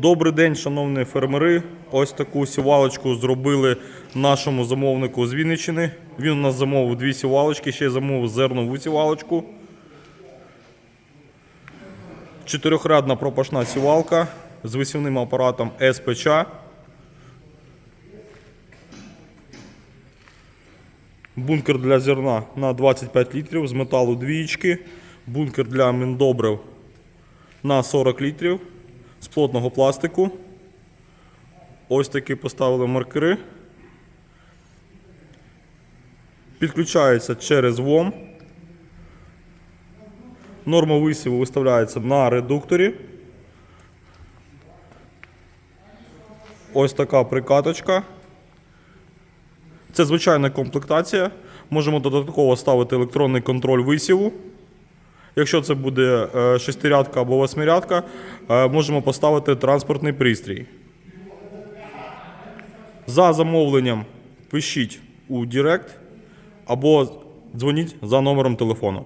Добрий день, шановні фермери. Ось таку сівалочку зробили нашому замовнику з Вінниччини. Він у нас замовив дві сівалочки, ще й замовив зернову сівалочку. Чотирьохрядна пропашна сівалка з висівним апаратом СПЧ. Бункер для зерна на 25 літрів з металу двієчки. Бункер для міндобрив на 40 літрів з плотного пластику. Ось такі поставили маркери. Підключається через ВОМ. Норма висіву виставляється на редукторі. Ось така прикаточка. Це звичайна комплектація. Можемо додатково ставити електронний контроль висіву. Якщо це буде е, шестирядка або восьмирядка, е, можемо поставити транспортний пристрій. За замовленням пишіть у Директ або дзвоніть за номером телефону.